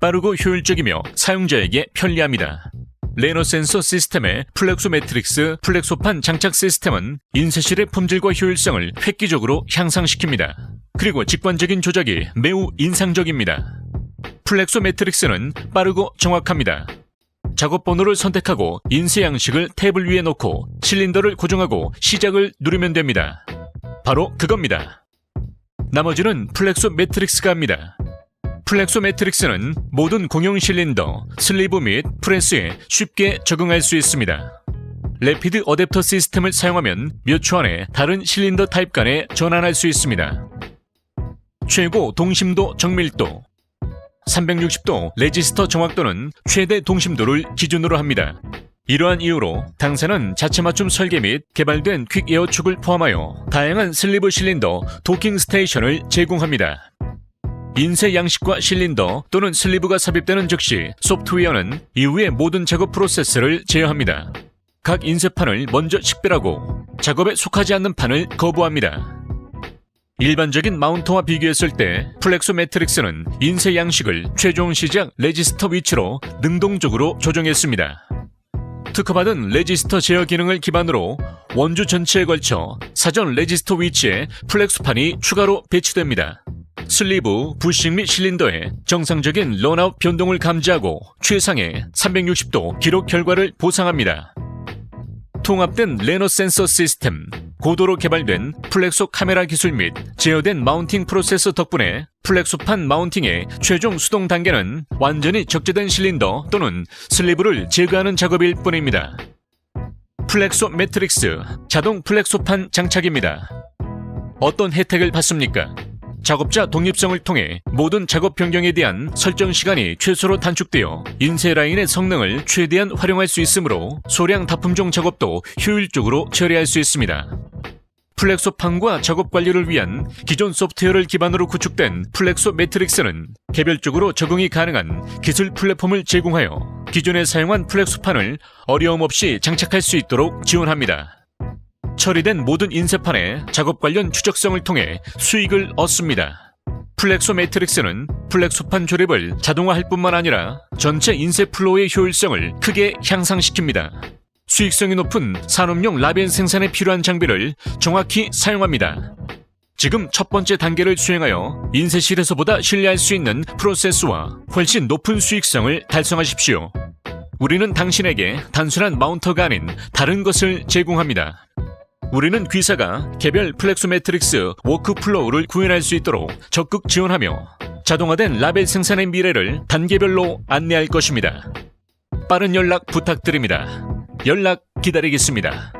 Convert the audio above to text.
빠르고 효율적이며 사용자에게 편리합니다. 레노 센서 시스템의 플렉소 매트릭스 플렉소판 장착 시스템은 인쇄실의 품질과 효율성을 획기적으로 향상시킵니다. 그리고 직관적인 조작이 매우 인상적입니다. 플렉소 매트릭스는 빠르고 정확합니다. 작업 번호를 선택하고 인쇄 양식을 탭을 위에 놓고 실린더를 고정하고 시작을 누르면 됩니다. 바로 그겁니다. 나머지는 플렉소 매트릭스가 합니다. 플렉소 매트릭스는 모든 공용 실린더, 슬리브 및 프레스에 쉽게 적응할 수 있습니다. 레피드 어댑터 시스템을 사용하면 몇 초 안에 다른 실린더 타입 간에 전환할 수 있습니다. 최고 동심도 정밀도 360도 레지스터 정확도는 최대 동심도를 기준으로 합니다. 이러한 이유로 당사는 자체 맞춤 설계 및 개발된 퀵 에어축을 포함하여 다양한 슬리브 실린더 도킹 스테이션을 제공합니다. 인쇄 양식과 실린더 또는 슬리브가 삽입되는 즉시 소프트웨어는 이후의 모든 작업 프로세스를 제어합니다. 각 인쇄판을 먼저 식별하고 작업에 속하지 않는 판을 거부합니다. 일반적인 마운터와 비교했을 때 플렉소 매트릭스는 인쇄 양식을 최종 시작 레지스터 위치로 능동적으로 조정했습니다. 특허받은 레지스터 제어 기능을 기반으로 원주 전체에 걸쳐 사전 레지스터 위치에 플렉스판이 추가로 배치됩니다. 슬리브, 부싱 및 실린더의 정상적인 런아웃 변동을 감지하고 최상의 360도 기록 결과를 보상합니다. 통합된 레노 센서 시스템, 고도로 개발된 플렉소 카메라 기술 및 제어된 마운팅 프로세서 덕분에 플렉소판 마운팅의 최종 수동 단계는 완전히 적재된 실린더 또는 슬리브를 제거하는 작업일 뿐입니다. 플렉소 매트릭스 자동 플렉소판 장착입니다. 어떤 혜택을 받습니까? 작업자 독립성을 통해 모든 작업 변경에 대한 설정 시간이 최소로 단축되어 인쇄 라인의 성능을 최대한 활용할 수 있으므로 소량 다품종 작업도 효율적으로 처리할 수 있습니다. 플렉소판과 작업 관리를 위한 기존 소프트웨어를 기반으로 구축된 플렉소 매트릭스는 개별적으로 적응이 가능한 기술 플랫폼을 제공하여 기존에 사용한 플렉소판을 어려움 없이 장착할 수 있도록 지원합니다. 처리된 모든 인쇄판의 작업 관련 추적성을 통해 수익을 얻습니다. 플렉소 매트릭스는 플렉소판 조립을 자동화할 뿐만 아니라 전체 인쇄 플로우의 효율성을 크게 향상시킵니다. 수익성이 높은 산업용 라벤 생산에 필요한 장비를 정확히 사용합니다. 지금 첫 번째 단계를 수행하여 인쇄실에서보다 신뢰할 수 있는 프로세스와 훨씬 높은 수익성을 달성하십시오. 우리는 당신에게 단순한 마운터가 아닌 다른 것을 제공합니다. 우리는 귀사가 개별 플렉소 매트릭스 워크플로우를 구현할 수 있도록 적극 지원하며 자동화된 라벨 생산의 미래를 단계별로 안내할 것입니다. 빠른 연락 부탁드립니다. 연락 기다리겠습니다.